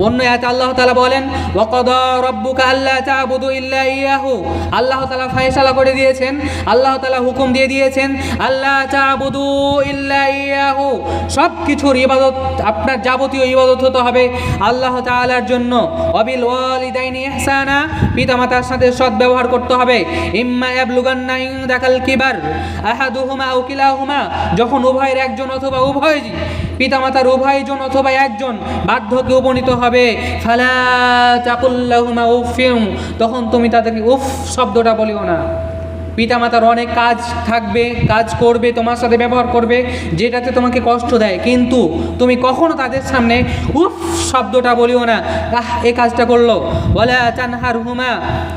অন্য আয়াতে আল্লাহ তালা বলেন, ওয়াকাদা রাব্বুকা আল্লা তা'বুদু ইল্লা ইয়াহু। আল্লাহ তাআলা ফয়সালা করে দিয়েছেন, আল্লাহ তালা হুকুম দিয়ে দিয়েছেন আল্লাহ তা'বুদু ইল্লা ইয়াহু। সব কিছুর ইবাদত, আপনার যাবতীয় ইবাদত হতে হবে আল্লাহ তাআলার জন্য। অবিল ওয়ালিদাইনি ইহসানা। পিতামাতার সাথে সৎ ব্যবহার করতে হবে। ইম্মা ইয়াবলুগান্না ইনদাকাল কিবার। আহাদুহুমা আও কিলাহুমা। যখন উভয়ের একজন অথবা উভয় পিতামাতার উভয়জন অথবা একজন বাধ্যকে উপনীত হবে। ফালা চাকুল্লাহুমা উফিম তখন তুমি তাদেরকে উফ শব্দটা বলিও না। পিতামাতার অনেক কাজ থাকবে, কাজ করবে, তোমার সাথে ব্যবহার করবে, যেটাতে তোমাকে কষ্ট দেয়। কিন্তু তুমি কখনো তাদের সামনে উফ শব্দটা বলিও না, আহ, এ কাজটা করল। বলে চানহার হুমা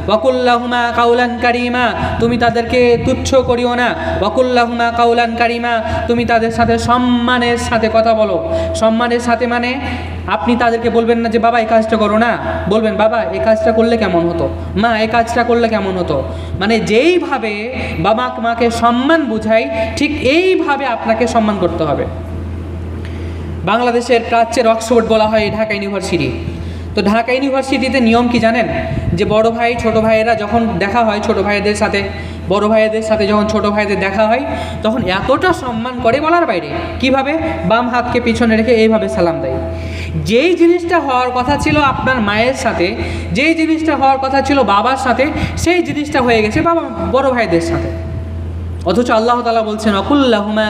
ওয়াকুল্লাহুমা কাউলান কারিমা। তুমি তাদেরকে তুচ্ছ করিও না ওয়াকুল্লাহুমা কাউলান কারিমা। তুমি তাদের সাথে সম্মানের সাথে কথা বলো। সম্মানের সাথে মানে আপনি তাদেরকে বলবেন না যে, বাবা, এই কাজটা করো না। বলবেন, বাবা, এই কাজটা করলে কেমন হতো? মা, এই কাজটা করলে কেমন হতো? মানে যেইভাবে বাবা মাকে সম্মান বুঝাই, ঠিক এইভাবে আপনাকে সম্মান করতে হবে। বাংলাদেশের প্রাচ্যের অক্সফোর্ড বলা হয় ঢাকা ইউনিভার্সিটি। তো ঢাকা ইউনিভার্সিটিতে নিয়ম কি জানেন? যে, বড় ভাই, ছোট ভাইয়েরা যখন দেখা হয় ছোট ভাইদের সাথে, বড় ভাইদের সাথে যখন ছোট ভাইদের দেখা হয়, তখন এতটা সম্মান করে বলার বাইরে কীভাবে বাম হাতকে পিছনে রেখে এইভাবে সালাম দেয়? যেই জিনিসটা হওয়ার কথা ছিল আপনার মায়ের সাথে, যেই জিনিসটা হওয়ার কথা ছিল বাবার সাথে, সেই জিনিসটা হয়ে গেছে বাবা, বড় ভাইদের সাথে। অথচ আল্লাহ তালা বলছেন অকুল্লাহুমা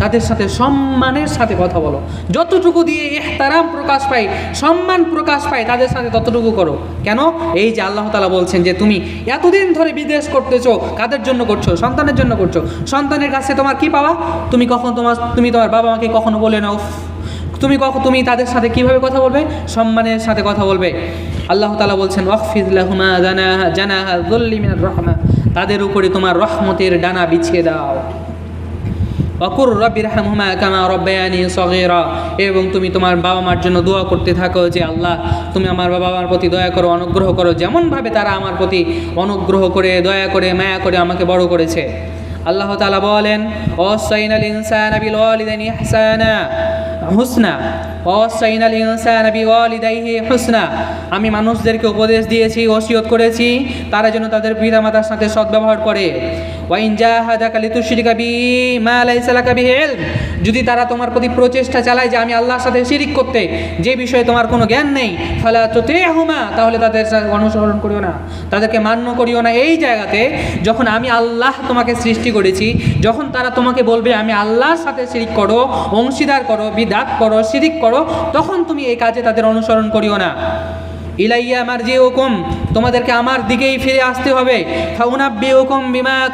তাদের সাথে সম্মানের সাথে কথা বলো। যতটুকু দিয়ে এহতারাম প্রকাশ পায়, সম্মান প্রকাশ পায়, তাদের সাথে ততটুকু করো। কেন? এই যে আল্লাহ তালা বলছেন যে, তুমি এতদিন ধরে বিদেশ করতেছো, কাদের জন্য করছ? সন্তানের জন্য করছ? সন্তানের কাছে তোমার কি পাওয়া? তুমি কখন তোমার, তুমি তোমার বাবা মাকে কখনো বলে নাও তুমি কখন তুমি তাদের সাথে কীভাবে কথা বলবে? সম্মানের সাথে কথা বলবে। আল্লাহ তালা বলছেন রহমা। তাদের উপরে তোমার রহমতের ডানা বিছিয়ে দাও। অকুর রব্বির হামহুমা কামা রব্বায়ানি সগেরা। এবং তুমি তোমার বাবা মার জন্য দোয়া করতে থাকো যে, আল্লাহ, তুমি আমার বাবা মার প্রতি দয়া করো, অনুগ্রহ করো। যেমনভাবে তারা আমার প্রতি অনুগ্রহ করে, দয়া করে, মায়া করে আমাকে বড় করেছে। আল্লাহ তালা বলেন অসাইনাল ইনসান বিল ওয়ালিদাইনি ইহসানা। হুসনা। হুসনা। আমি মানুষদেরকে উপদেশ দিয়েছি, ওসিয়ত করেছি, তারা যেন তাদের পিতামাতার সাথে সদ্ব্যবহার করে। ওয়াইন মা যদি তারা তোমার প্রতি প্রচেষ্টা চালায় যে আমি আল্লাহর সাথে শিরিক করতে, যে বিষয়ে তোমার কোনো জ্ঞান নেই, ফালা তুতিহুমা, তাহলে তাদের অনুসরণ করিও না। তাদেরকে মান্য করিও না এই জায়গাতে যখন আমি আল্লাহ তোমাকে সৃষ্টি করেছি, যখন তারা তোমাকে বলবে আমি আল্লাহর সাথে শিরিক করো, অংশীদার করো বিদাত করো, শিরিক করো, তখন তুমি এই কাজে তাদের অনুসরণ করিও না। ইলাইয়া আমার যে হুকুম তোমাদেরকে আমার দিকেই ফিরে আসতে হবে। বিমা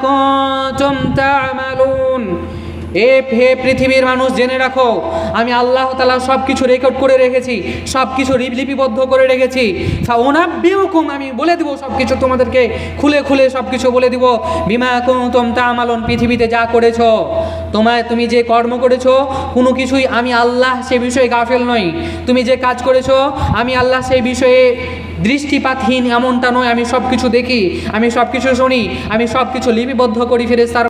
এ হে পৃথিবীর মানুষ, জেনে রাখো, আমি আল্লাহ তালা সব কিছু রেকর্ড করে রেখেছি সব কিছু লিপিবদ্ধ করে রেখেছি। ফাউনাব্বি হুকুম আমি বলে দিব সব কিছু তোমাদেরকে, খুলে খুলে সব কিছু বলে দিব। বিমা কুনতুম তা'মালুন, পৃথিবীতে যা করেছ তোমায় তুমি যে কর্ম করেছ, কোনো কিছুই আমি আল্লাহ সে বিষয়ে গাফেল নই। তুমি যে কাজ করেছ, আমি আল্লাহ সেই বিষয়ে দৃষ্টিপাতহীন এমনটা নয়। আমি সব কিছু দেখি, আমি সব কিছু শুনি, আমি সব কিছু লিপিবদ্ধ করি ফেরেস্তার